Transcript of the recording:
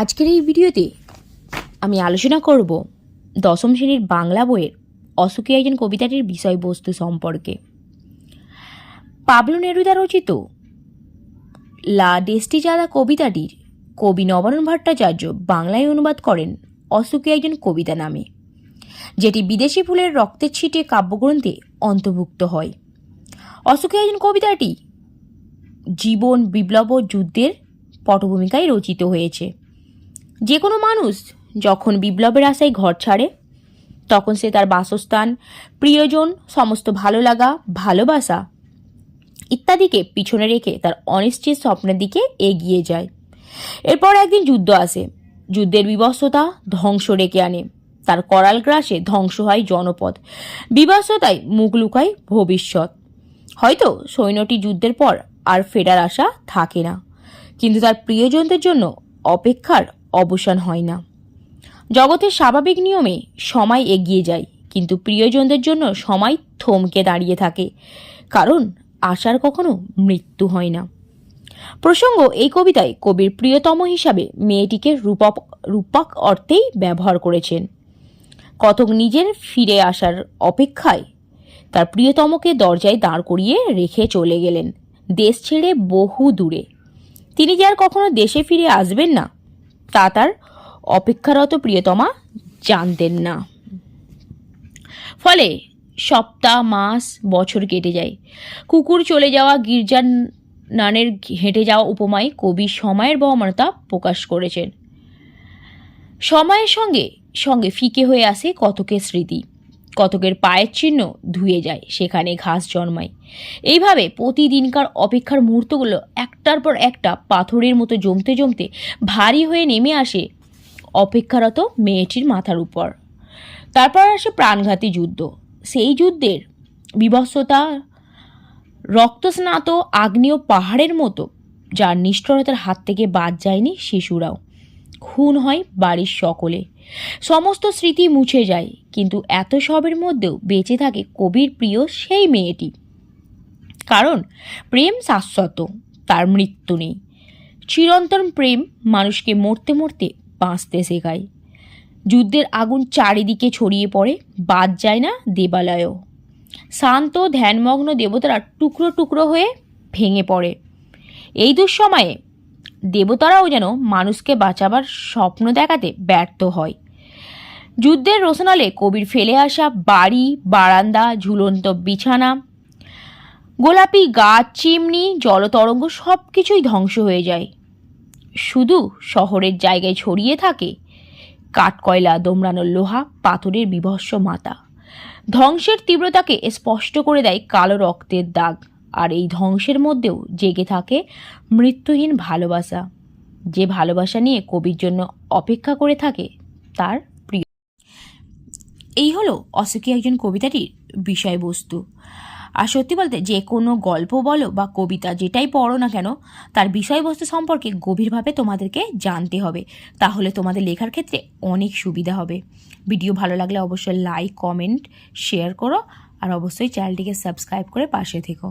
আজকের এই ভিডিওতে আমি আলোচনা করব দশম শ্রেণির বাংলা বইয়ের অসুখী একজন কবিতাটির বিষয়বস্তু সম্পর্কে। পাবলো নেরুদা রচিত লা ডেস্টিজাদা কবিতাটির কবি নবারুণ ভট্টাচার্য বাংলায় অনুবাদ করেন অসুখী একজন কবিতা নামে, যেটি বিদেশি ফুলের রক্তের ছিটে কাব্যগ্রন্থে অন্তর্ভুক্ত হয়। অসুখী একজন কবিতাটি জীবন বিপ্লব যুদ্ধের পটভূমিকায় রচিত হয়েছে। যে কোনো মানুষ যখন বিপ্লবের আশায় ঘর ছাড়ে, তখন সে তার বাসস্থান, প্রিয়জন, সমস্ত ভালো লাগা, ভালোবাসা ইত্যাদিকে পিছনে রেখে তার অনিশ্চিত স্বপ্নের দিকে এগিয়ে যায়। এরপর একদিন যুদ্ধ আসে। যুদ্ধের বিবস্ত্রতা ধ্বংস ডেকে আনে। তার করাল গ্রাসে ধ্বংস হয় জনপদ। বিবস্ত্রতায় মুখ লুকায় ভবিষ্যৎ। হয়তো সৈন্যটি যুদ্ধের পর আর ফেরার আশা থাকে না। কিন্তু তার প্রিয়জনদের জন্য অপেক্ষার অবসান হয় না। জগতের স্বাভাবিক নিয়মে সময় এগিয়ে যায়, কিন্তু প্রিয়জনদের জন্য সময় থমকে দাঁড়িয়ে থাকে, কারণ আশার কখনো মৃত্যু হয় না। প্রসঙ্গ, এই কবিতায় কবির প্রিয়তম হিসাবে মেয়েটিকে রূপক রূপক অর্থেই ব্যবহার করেছেন। কতক নিজের ফিরে আসার অপেক্ষায় তার প্রিয়তমকে দরজায় দাঁড় করিয়ে রেখে চলে গেলেন, দেশ ছেড়ে বহু দূরে। তিনি যে আর কখনো দেশে ফিরে আসবেন না তা তার অপেক্ষারত প্রিয়তমা জানতেন না। ফলে সপ্তাহ, মাস, বছর কেটে যায়। কুকুর চলে যাওয়া, গির্জার নানের হেঁটে যাওয়া উপমায় কবি সময়ের বহমানতা প্রকাশ করেছেন। সময়ের সঙ্গে সঙ্গে ফিকে হয়ে আসে কতকের স্মৃতি। কতকের পায়ের চিহ্ন ধুয়ে যায়, সেখানে ঘাস জন্মায়। এইভাবে প্রতিদিনকার অপেক্ষার মুহূর্তগুলো একটার পর একটা পাথরের মতো জমতে জমতে ভারী হয়ে নেমে আসে অপেক্ষারত মেয়েটির মাথার উপর। তারপর আসে প্রাণঘাতী যুদ্ধ। সেই যুদ্ধের বিভৎসতা রক্তস্নাত আগ্নেয় পাহাড়ের মতো, যার নিষ্ঠুরতার হাত থেকে বাদ যায়নি শিশুরাও। খুন হয় বাড়ির সকলে। সমস্ত স্মৃতি মুছে যায়, কিন্তু এত সবের মধ্যেও বেঁচে থাকে কবির প্রিয় সেই মেয়েটি। কারণ প্রেম শাশ্বত, তার মৃত্যু নেই। চিরন্তন প্রেম মানুষকে মরতে মরতে বাঁচতে শেখায়। যুদ্ধের আগুন চারিদিকে ছড়িয়ে পড়ে, বাদ যায় না দেবালয়ও। শান্ত, ধ্যানমগ্ন দেবতারা টুকরো টুকরো হয়ে ভেঙে পড়ে। এই দুঃসময়ে দেবতারাও যেন মানুষকে বাঁচাবার স্বপ্ন দেখাতে ব্যর্থ হয়। যুদ্ধের রোশনালে কবির ফেলে আসা বাড়ি, বারান্দা, ঝুলন্ত বিছানা, গোলাপি গাছ, চিমনি, জলতরঙ্গ সব কিছুই ধ্বংস হয়ে যায়। শুধু শহরের জায়গায় ছড়িয়ে থাকে কাঠকয়লা, দোমড়ানো লোহা, পাথরের বিভৎস মাতা ধ্বংসের তীব্রতাকে স্পষ্ট করে দেয় কালো রক্তের দাগ। আর এই ধ্বংসের মধ্যেও জেগে থাকে মৃত্যুহীন ভালোবাসা। যে ভালোবাসা নিয়ে কবির জন্য অপেক্ষা করে থাকে তার প্রিয়। এই হলো অসুখী একজন কবিতাটির বিষয়বস্তু। আর সত্যি বলতে যে কোনো গল্প বলো বা কবিতা যেটাই পড়ো না কেন, তার বিষয়বস্তু সম্পর্কে গভীরভাবে তোমাদেরকে জানতে হবে। তাহলে তোমাদের লেখার ক্ষেত্রে অনেক সুবিধা হবে। ভিডিও ভালো লাগলে অবশ্যই লাইক, কমেন্ট, শেয়ার করো আর অবশ্যই চ্যানেলটিকে সাবস্ক্রাইব করে পাশে থেকো।